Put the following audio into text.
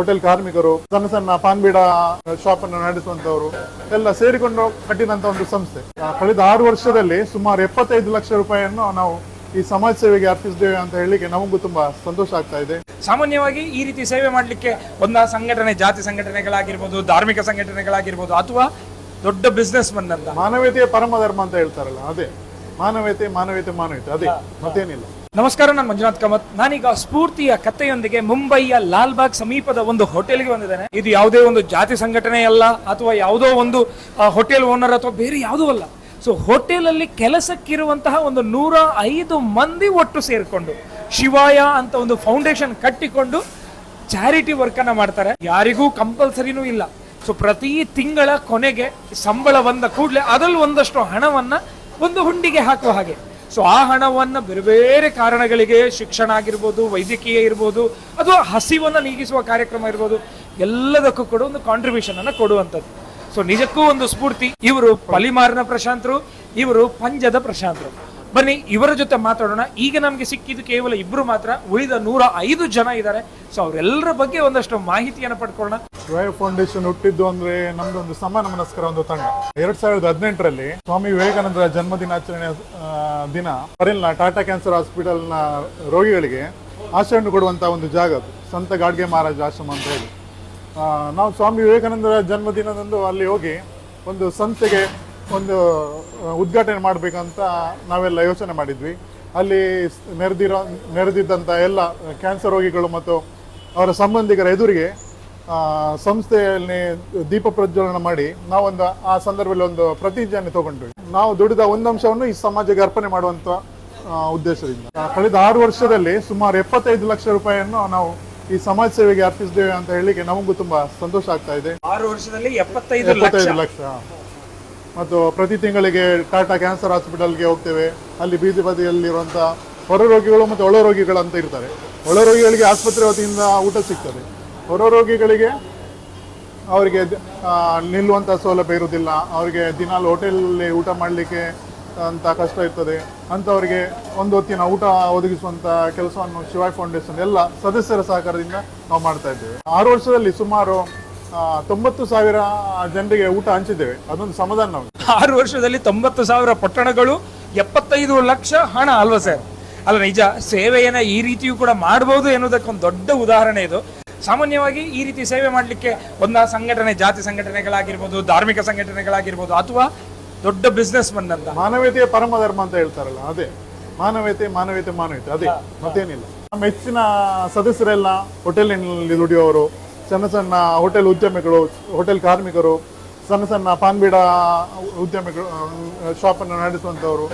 Hotel ಕಾರ್ಮಿಕರು ಸಣ್ಣ ಸಣ್ಣ ಪಾನ್ಬೀಡ ಶಾಪ್ ಅನ್ನು ನಡೆಸುವಂತವರು ಎಲ್ಲ ಸೇರಿಕೊಂಡು ಕಟ್ಟಿದಂತ ಒಂದು ಸಂಸ್ಥೆ. ಕಳೆದ ಆರು ವರ್ಷದಲ್ಲಿ ಸುಮಾರು ಎಪ್ಪತ್ತೈದು ಲಕ್ಷ ರೂಪಾಯಿಯನ್ನು ನಾವು ಈ ಸಮಾಜ ಸೇವೆಗೆ ಅರ್ಪಿಸಿದ್ದೇವೆ ಅಂತ ಹೇಳಿಕೆ ನಮಗೂ ತುಂಬಾ ಸಂತೋಷ ಆಗ್ತಾ ಇದೆ. ಸಾಮಾನ್ಯವಾಗಿ ಈ ರೀತಿ ಸೇವೆ ಮಾಡಲಿಕ್ಕೆ ಒಂದ ಸಂಘಟನೆ ಜಾತಿ ಸಂಘಟನೆಗಳಾಗಿರ್ಬೋದು ಧಾರ್ಮಿಕ ಸಂಘಟನೆಗಳಾಗಿರ್ಬೋದು ಅಥವಾ ದೊಡ್ಡ ಬಿಸ್ನೆಸ್ ಮನ್ ಅಂತ ಮಾನವೀಯತೆಯ ಪರಮ ಧರ್ಮ ಅಂತ ಹೇಳ್ತಾರಲ್ಲ ಅದೇ. ಮಾನವೀಯತೆ ಮಾನವೀಯತೆ ಮಾನವೀಯತೆ ಅದೇ. ಮತ್ತೇನಿಲ್ಲ. ನಮಸ್ಕಾರ, ನಾನು ಮಂಜುನಾಥ್ ಕಾಮತ್. ನಾನೀಗ ಸ್ಫೂರ್ತಿಯ ಕಥೆಯೊಂದಿಗೆ ಮುಂಬೈಯ ಲಾಲ್ಬಾಗ್ ಸಮೀಪದ ಒಂದು ಹೋಟೆಲ್ಗೆ ಬಂದಿದ್ದೇನೆ. ಇದು ಯಾವುದೇ ಒಂದು ಜಾತಿ ಸಂಘಟನೆ ಅಲ್ಲ, ಅಥವಾ ಯಾವುದೋ ಒಂದು ಹೋಟೆಲ್ ಓನರ್ ಅಥವಾ ಬೇರೆ ಯಾವುದೂ ಅಲ್ಲ. ಸೊ ಹೋಟೆಲಲ್ಲಿ ಕೆಲಸಕ್ಕಿರುವಂತಹ ಒಂದು ನೂರ ಐದು ಮಂದಿ ಒಟ್ಟು ಸೇರಿಕೊಂಡು, ಶಿವಾಯ ಅಂತ ಒಂದು ಫೌಂಡೇಶನ್ ಕಟ್ಟಿಕೊಂಡು ಚಾರಿಟಿ ವರ್ಕ್ ಅನ್ನ ಮಾಡ್ತಾರೆ. ಯಾರಿಗೂ ಕಂಪಲ್ಸರಿನೂ ಇಲ್ಲ. ಸೊ ಪ್ರತಿ ತಿಂಗಳ ಕೊನೆಗೆ ಸಂಬಳ ಬಂದ ಕೂಡಲೇ ಅದರಲ್ಲಿ ಒಂದಷ್ಟು ಹಣವನ್ನ ಒಂದು ಹುಂಡಿಗೆ ಹಾಕುವ ಹಾಗೆ. ಸೊ ಆ ಹಣವನ್ನ ಬೇರೆ ಬೇರೆ ಕಾರಣಗಳಿಗೆ ಶಿಕ್ಷಣ ಆಗಿರ್ಬೋದು, ವೈದ್ಯಕೀಯ ಇರ್ಬೋದು, ಅಥವಾ ಹಸಿವನ್ನ ನೀಗಿಸುವ ಕಾರ್ಯಕ್ರಮ ಇರ್ಬೋದು, ಎಲ್ಲದಕ್ಕೂ ಕೂಡ ಒಂದು ಕಾಂಟ್ರಿಬ್ಯೂಷನ್ ಅನ್ನ ಕೊಡುವಂಥದ್ದು. ಸೊ ನಿಜಕ್ಕೂ ಒಂದು ಸ್ಫೂರ್ತಿ. ಇವರು ಪಲಿಮಾರಿನ ಪ್ರಶಾಂತರು, ಇವರು ಪಂಜದ ಪ್ರಶಾಂತರು. ಬನ್ನಿ, ಇವರ ಜೊತೆ ಮಾತಾಡೋಣ. ಈಗ ನಮಗೆ ಸಿಕ್ಕಿದ್ದು ಕೇವಲ ಇಬ್ಬರು ಮಾತ್ರ. ಉಳಿದ ನೂರ ಐದು ಜನ ಇದ್ದಾರೆ. ಸೊ ಅವರೆಲ್ಲರ ಬಗ್ಗೆ ಒಂದಷ್ಟು ಮಾಹಿತಿಯನ್ನು ಪಡ್ಕೊಳ್ಳೋಣ. ರಾಯಲ್ ಫೌಂಡೇಶನ್ ಹುಟ್ಟಿದ್ದು ಅಂದ್ರೆ ನಮ್ದೊಂದು ಸಮಾನ ಮನಸ್ಕರ ಒಂದು ತಂಡ. ಎರಡ್ ಸಾವಿರದ ಹದಿನೆಂಟರಲ್ಲಿ ಸ್ವಾಮಿ ವಿವೇಕಾನಂದರ ಜನ್ಮ ದಿನಾಚರಣೆ ದಿನ ಫರಿಲ್ನ ಟಾಟಾ ಕ್ಯಾನ್ಸರ್ ಹಾಸ್ಪಿಟಲ್ನ ರೋಗಿಗಳಿಗೆ ಆಶ್ರಯ ಕೊಡುವಂತ ಒಂದು ಜಾಗ ಸಂತ ಗಾಡ್ಗೆ ಮಹಾರಾಜ ಆಶ್ರಮ ಅಂತ ಹೇಳಿ. ನಾವು ಸ್ವಾಮಿ ವಿವೇಕಾನಂದರ ಜನ್ಮದಿನದಂದು ಅಲ್ಲಿ ಹೋಗಿ ಒಂದು ಸಂಸ್ಥೆಗೆ ಒಂದು ಉದ್ಘಾಟನೆ ಮಾಡಬೇಕಂತ ನಾವೆಲ್ಲ ಯೋಚನೆ ಮಾಡಿದ್ವಿ. ಅಲ್ಲಿ ನೆರೆದಿರೋ ನೆರೆದಿದ್ದಂಥ ಎಲ್ಲ ಕ್ಯಾನ್ಸರ್ ರೋಗಿಗಳು ಮತ್ತು ಅವರ ಸಂಬಂಧಿಕರ ಎದುರಿಗೆ ಆ, ಸಂಸ್ಥೆಯಲ್ಲಿ ದೀಪ ಪ್ರಜ್ವಲನ ಮಾಡಿ ನಾವೊಂದು ಆ ಸಂದರ್ಭದಲ್ಲಿ ಒಂದು ಪ್ರತಿಜ್ಞೆಯನ್ನು ತಗೊಂಡ್ವಿ. ನಾವು ದುಡಿದ ಒಂದು ಅಂಶವನ್ನು ಈ ಸಮಾಜಕ್ಕೆ ಅರ್ಪಣೆ ಮಾಡುವಂಥ ಉದ್ದೇಶದಿಂದ. ಕಳೆದ ಆರು ವರ್ಷದಲ್ಲಿ ಸುಮಾರು ಎಪ್ಪತ್ತೈದು ಲಕ್ಷ ರೂಪಾಯಿಯನ್ನು ನಾವು ಈ ಸಮಾಜ ಸೇವೆಗೆ ಅರ್ಪಿಸಿದ್ದೇವೆ ಅಂತ ಹೇಳಿಕೆ ನಮಗೂ ತುಂಬಾ ಸಂತೋಷ ಆಗ್ತಾ ಇದೆ. ಆರು ವರ್ಷದಲ್ಲಿ ಎಪ್ಪತ್ತೈದು ಲಕ್ಷ. ಮತ್ತು ಪ್ರತಿ ತಿಂಗಳಿಗೆ ಟಾಟಾ ಕ್ಯಾನ್ಸರ್ ಹಾಸ್ಪಿಟಲ್ಗೆ ಹೋಗ್ತೇವೆ. ಅಲ್ಲಿ ಬೀದಿ ಬದಿಯಲ್ಲಿರುವಂಥ ಹೊರ ರೋಗಿಗಳು ಮತ್ತು ಒಳ ರೋಗಿಗಳು ಅಂತ ಇರ್ತಾರೆ. ಒಳ ರೋಗಿಗಳಿಗೆ ಆಸ್ಪತ್ರೆ ವತಿಯಿಂದ ಊಟ ಸಿಗ್ತದೆ. ಹೊರ ರೋಗಿಗಳಿಗೆ ಅವರಿಗೆ ನಿಲ್ಲುವಂಥ ಸೌಲಭ್ಯ ಇರುವುದಿಲ್ಲ. ಅವರಿಗೆ ದಿನಾಲು ಹೋಟೆಲಲ್ಲಿ ಊಟ ಮಾಡಲಿಕ್ಕೆ ಅಂತ ಕಷ್ಟ ಇರ್ತದೆ. ಅಂಥವರಿಗೆ ಒಂದು ಹೊತ್ತಿನ ಊಟ ಒದಗಿಸುವಂಥ ಕೆಲಸವನ್ನು ಶಿವಾಯ್ ಫೌಂಡೇಶನ್ ಎಲ್ಲ ಸದಸ್ಯರ ಸಹಕಾರದಿಂದ ನಾವು ಮಾಡ್ತಾ ಇದ್ದೇವೆ. ಆರು ವರ್ಷದಲ್ಲಿ ಸುಮಾರು ತೊಂಬತ್ತು ಸಾವಿರ ಜನರಿಗೆ ಊಟ ಹಂಚಿದ್ದೇವೆ. ಅದೊಂದು ಸಮಾಧಾನ ನಮಗೆ. ಆರು ವರ್ಷದಲ್ಲಿ ತೊಂಬತ್ತು ಸಾವಿರ ಪಟ್ಟಣಗಳು ಎಪ್ಪತ್ತೈದು ಲಕ್ಷ ಹಣ ಅಲ್ವಾ ಸರ್? ಅಲ್ಲ ನಿಜ ಸೇವೆಯನ್ನ ಈ ರೀತಿಯೂ ಕೂಡ ಮಾಡಬಹುದು ಎನ್ನುವುದಕ್ಕೊಂದು ದೊಡ್ಡ ಉದಾಹರಣೆ ಇದು. ಸಾಮಾನ್ಯವಾಗಿ ಈ ರೀತಿ ಸೇವೆ ಮಾಡಲಿಕ್ಕೆ ಒಂದ ಸಂಘಟನೆ ಜಾತಿ ಸಂಘಟನೆಗಳಾಗಿರ್ಬೋದು ಧಾರ್ಮಿಕ ಸಂಘಟನೆಗಳಾಗಿರ್ಬೋದು ಅಥವಾ ದೊಡ್ಡ ಬಿಸ್ನೆಸ್ ಮನ್ ಅಂತ. ಮಾನವೀಯತೆಯ ಪರಮ ಧರ್ಮ ಅಂತ ಹೇಳ್ತಾರಲ್ಲ ಅದೇ. ಮಾನವೀಯತೆ ಮಾನವೀಯತೆ ಮಾನವೀಯತೆ ಅದೇ. ಮತ್ತೇನಿಲ್ಲ. ನಮ್ಮ ಹೆಚ್ಚಿನ ಸದಸ್ಯರೆಲ್ಲ ಹೋಟೆಲ್ನಲ್ಲಿ ದುಡಿಯೋರು ಸಣ್ಣ ಸಣ್ಣ ಹೋಟೆಲ್ ಉದ್ಯಮಿಗಳು ಹೋಟೆಲ್ ಕಾರ್ಮಿಕರು ಸಣ್ಣ ಸಣ್ಣ ಪಾನ್ಬೀಡ ಉದ್ಯಮಿಗಳು ಶಾಪ್ ಅನ್ನು ನಡೆಸುವಂತವರು.